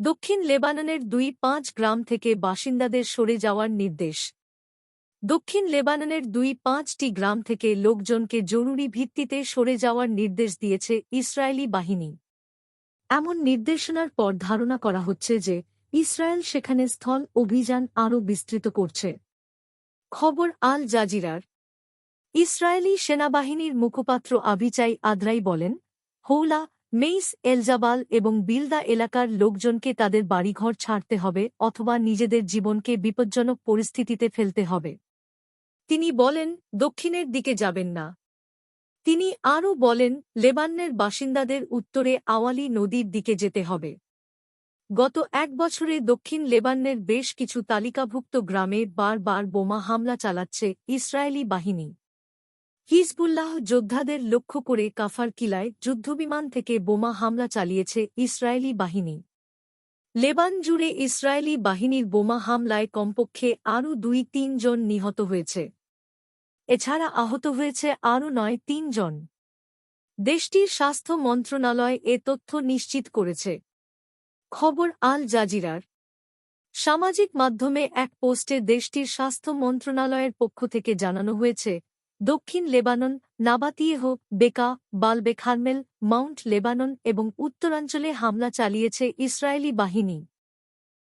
দক্ষিণ লেবাননের দুই পাঁচ গ্রাম থেকে বাসিন্দাদের সরে যাওয়ার নির্দেশ। দক্ষিণ লেবাননের দুই পাঁচটি গ্রাম থেকে লোকজনকে জরুরি ভিত্তিতে সরে যাওয়ার নির্দেশ দিয়েছে ইসরায়েলি বাহিনী। এমন নির্দেশনার পর ধারণা করা হচ্ছে যে ইসরায়েল সেখানে স্থল অভিযান আরও বিস্তৃত করছে। খবর আল জাজিরার। ইসরায়েলি সেনাবাহিনীর মুখপাত্র আবিচাই আদ্রাই বলেন, হৌলা মেইস এলজাবাল এবং বিলদা এলাকার লোকজনকে তাদের বাড়িঘর ছাড়তে হবে অথবা নিজেদের জীবনকে বিপজ্জনক পরিস্থিতিতে ফেলতে হবে। তিনি বলেন, দক্ষিণের দিকে যাবেন না। তিনি আরও বলেন, লেবাননের বাসিন্দাদের উত্তরে আওয়ালি নদীর দিকে যেতে হবে। গত এক বছরে দক্ষিণ লেবাননের বেশ কিছু তালিকাভুক্ত গ্রামে বারবার বোমা হামলা চালাচ্ছে ইসরায়েলি বাহিনী। হিজবুল্লাহ যোদ্ধাদের লক্ষ্য করে কাফার কিলায় যুদ্ধবিমান থেকে বোমা হামলা চালিয়েছে ইসরায়েলি বাহিনী। লেবান জুড়ে ইসরায়েলি বাহিনীর বোমা হামলায় কমপক্ষে আরও দুই তিন জন নিহত হয়েছে। এছাড়া আহত হয়েছে আরও নয় তিনজন দেশটির স্বাস্থ্য মন্ত্রণালয় এ তথ্য নিশ্চিত করেছে। খবর আল জাজিরার। সামাজিক মাধ্যমে এক পোস্টে দেশটির স্বাস্থ্য মন্ত্রণালয়ের পক্ষ থেকে জানানো হয়েছে দক্ষিণ লেবানন নাবাতিয়েহ বেকা বালবে খারমেল মাউন্ট লেবানন এবং উত্তরাঞ্চলে হামলা চালিয়েছে ইসরায়েলি বাহিনী।